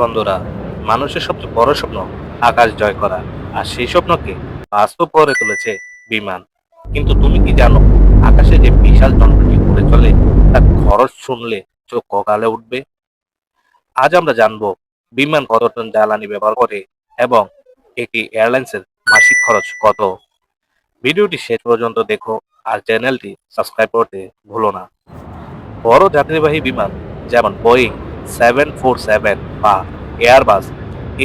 বন্ধুরা, মানুষের সবচেয়ে বড় স্বপ্ন আকাশ জয় করা, আর সেই স্বপ্নকে বাস্তব করে তুলেছে বিমান। কিন্তু তুমি কি জানো, আকাশে যে বিশাল যন্ত্রটি উড়ে চলে, তার খরচ শুনলে চোখ কগালে উঠবে? আজ আমরা জানব বিমান কত টন জ্বালানি ব্যবহার করে এবং একটি এয়ারলাইন্সের মাসিক খরচ কত। ভিডিওটি শেষ পর্যন্ত দেখো, আর চ্যানেলটি সাবস্ক্রাইব করতে ভুলো না। বড় যাত্রীবাহী বিমান, যেমন বোয়িং সেভেন ফোর সেভেন বা Airbus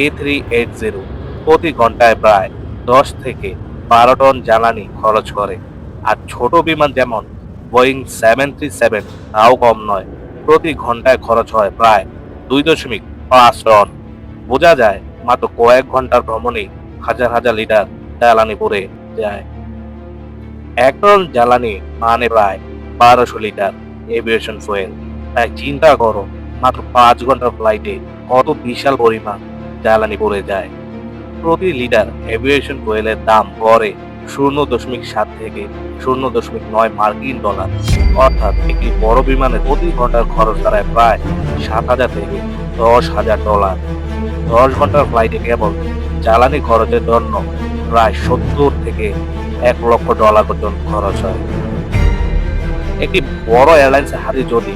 A three eight zero প্রতি ঘন্টায় প্রায় দশ থেকে বারো টন জ্বালানি খরচ করে। আর ছোট বিমান যেমন বোয়িং সেভেন থ্রি সেভেন তাও কম নয়, প্রতি ঘন্টায় খরচ হয় প্রায় দুই দশমিক পাঁচ টন। বোঝা যায়, মাত্র কয়েক ঘণ্টার ভ্রমণে হাজার হাজার লিটার জ্বালানি পড়ে যায়। এক টন জ্বালানি মানে প্রায় বারোশো লিটার এভিয়েশন ফুয়েল। তাই চিন্তা করো মাত্র পাঁচ ঘণ্টার ফ্লাইটে কত বিশাল পরিমাণ জ্বালানি পড়ে যায়। প্রতি লিটার এভিয়েশন ফুয়েলের দাম গড়ে শূন্য দশমিক সাত থেকে শূন্য দশমিক নয় মার্কিন ডলার। অর্থাৎ একটি বড় বিমানের প্রতি ঘণ্টার খরচ দাঁড়ায় প্রায় সাত হাজার থেকে দশ হাজার ডলার। দশ ঘণ্টার ফ্লাইটে কেবল জ্বালানি খরচের জন্য প্রায় সত্তর থেকে এক লক্ষ ডলার পর্যন্ত খরচ হয়। একটি বড় এয়ারলাইন্সের হাতে যদি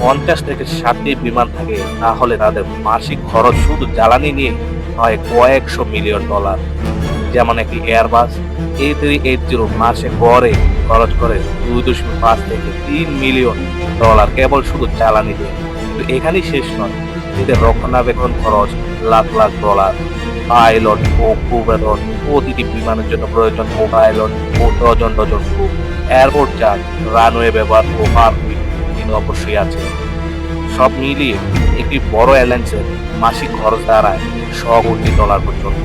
পঞ্চাশ থেকে ষাটটি বিমান থাকে, তাহলে তাদের মাসিক খরচ শুধু জ্বালানি নিয়ে হয় কয়েকশো মিলিয়ন ডলার। যেমন একটি Airbus A three eight zero মাসে গড়ে খরচ করে দুই দশমিক পাঁচ থেকে তিন মিলিয়ন ডলার, কেবল শুধু জ্বালানি দিয়ে। কিন্তু এখানেই শেষ নয়, এদের রক্ষণাবেক্ষণ খরচ লাখ লাখ ডলার। পাইলট ও ক্রু বেতন প্রতিটি বিমানের জন্য প্রয়োজন ও পাইলট ও dozen dozen crew. Airport charge runway ব্যবহার ও পারমিট কিন্তু অবশ্যই আছে। সব মিলিয়ে একটি বড় অ্যালায়েন্সের মাসিক খরচ দাঁড়ায় শ কোটি ডলার পর্যন্ত।